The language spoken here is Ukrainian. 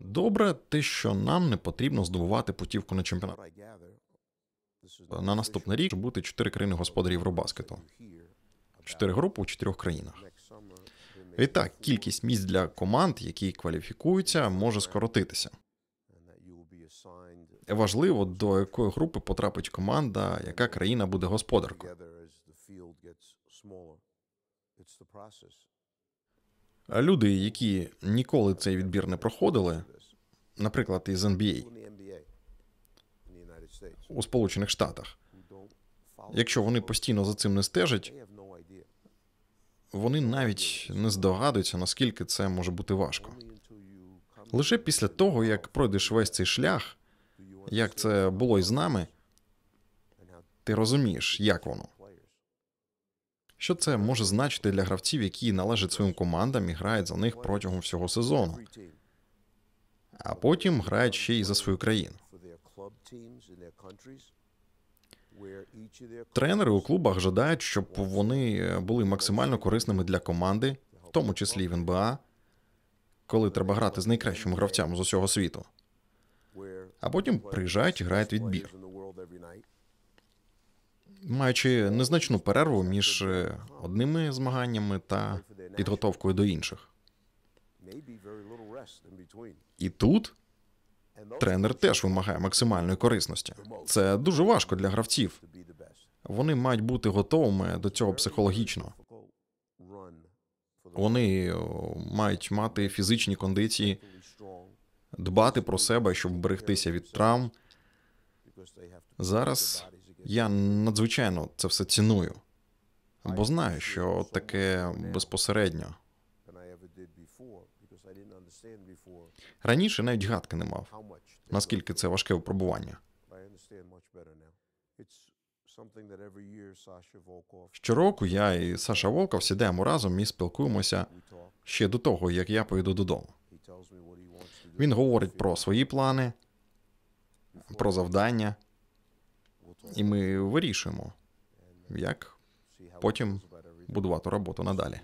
Добре, те, що нам не потрібно здобувати путівку на чемпіонат. На наступний рік буде чотири країни господарі Євробаскету. Чотири групи у чотирьох країнах. may Відтак, кількість місць для команд, які кваліфікуються, може скоротитися. Важливо, до якої групи потрапить команда, яка країна буде господаркою. Люди, які ніколи цей відбір не проходили, наприклад, із NBA у Сполучених Штатах, якщо вони постійно за цим не стежать, вони навіть не здогадуються, наскільки це може бути важко. Лише після того, як пройдеш весь цей шлях, як це було із нами, ти розумієш, як воно. Що це може значити для гравців, які належать своїм командам і грають за них протягом всього сезону, а потім грають ще й за свою країну. Тренери у клубах жадають, щоб вони були максимально корисними для команди, в тому числі в НБА, коли треба грати з найкращими гравцями з усього світу. А потім приїжджають і грають відбір, маючи незначну перерву між е, одними змаганнями та підготовкою до інших. І тут тренер теж вимагає максимальної корисності. Це дуже важко для гравців. Вони мають бути готовими до цього психологічно. Вони мають мати фізичні кондиції, дбати про себе, щоб вберегтися від травм. Зараз я надзвичайно це все ціную, бо знаю, що таке безпосередньо. Раніше навіть гадки не мав, наскільки це важке випробування. Щороку я і Саша Волков сідаємо разом і спілкуємося ще до того, як я поїду додому. Він говорить про свої плани, про завдання, і ми вирішуємо, як потім будувати роботу надалі.